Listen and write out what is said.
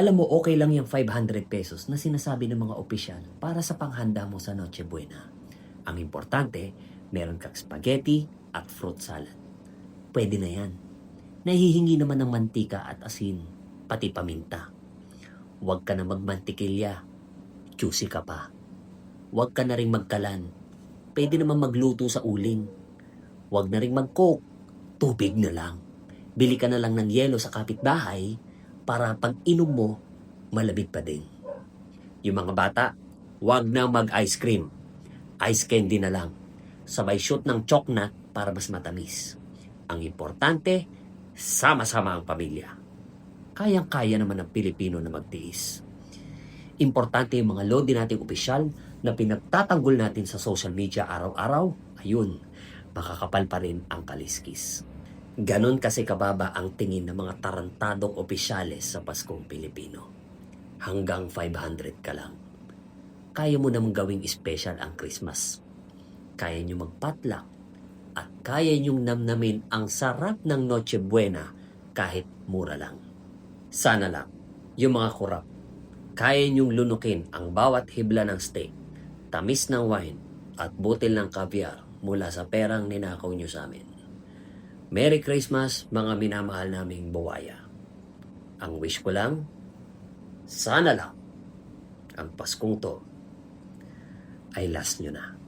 Alam mo, okay lang yung 500 pesos na sinasabi ng mga opisyal para sa panghanda mo sa Noche Buena. Ang importante, meron kang spaghetti at fruit salad. Pwede na yan. Nahihingi naman ng mantika at asin, pati paminta. Huwag ka na magmantikilya. Juicy ka pa. Huwag ka na rin magkalan. Pwede naman magluto sa uling. Huwag na rin mag-coke. Tubig na lang. Bili ka na lang ng yelo sa kapitbahay para pag inom mo, malamig pa din. Yung mga bata, huwag na mag-ice cream. Ice candy na lang. Sabay shoot ng choknat para mas matamis. Ang importante, sama-sama ang pamilya. Kayang-kaya naman ng Pilipino na magtiis. Importante yung mga lodi nating opisyal na pinagtatanggol natin sa social media araw-araw. Ayun, makakapal pa rin ang kaliskis. Ganon kasi kababa ang tingin ng mga tarantadong opisyales sa Paskong Pilipino. Hanggang 500 ka lang. Kaya mo namang gawing special ang Christmas. Kaya nyo magpatlak at kaya nyong namnamin ang sarap ng Noche Buena kahit mura lang. Sana lang, yung mga kurap, kaya nyong lunukin ang bawat hibla ng steak, tamis ng wine, at butil ng caviar mula sa perang ninakaw nyo sa amin. Merry Christmas, mga minamahal naming buwaya. Ang wish ko lang, sana lang, ang Paskong to ay last nyo na.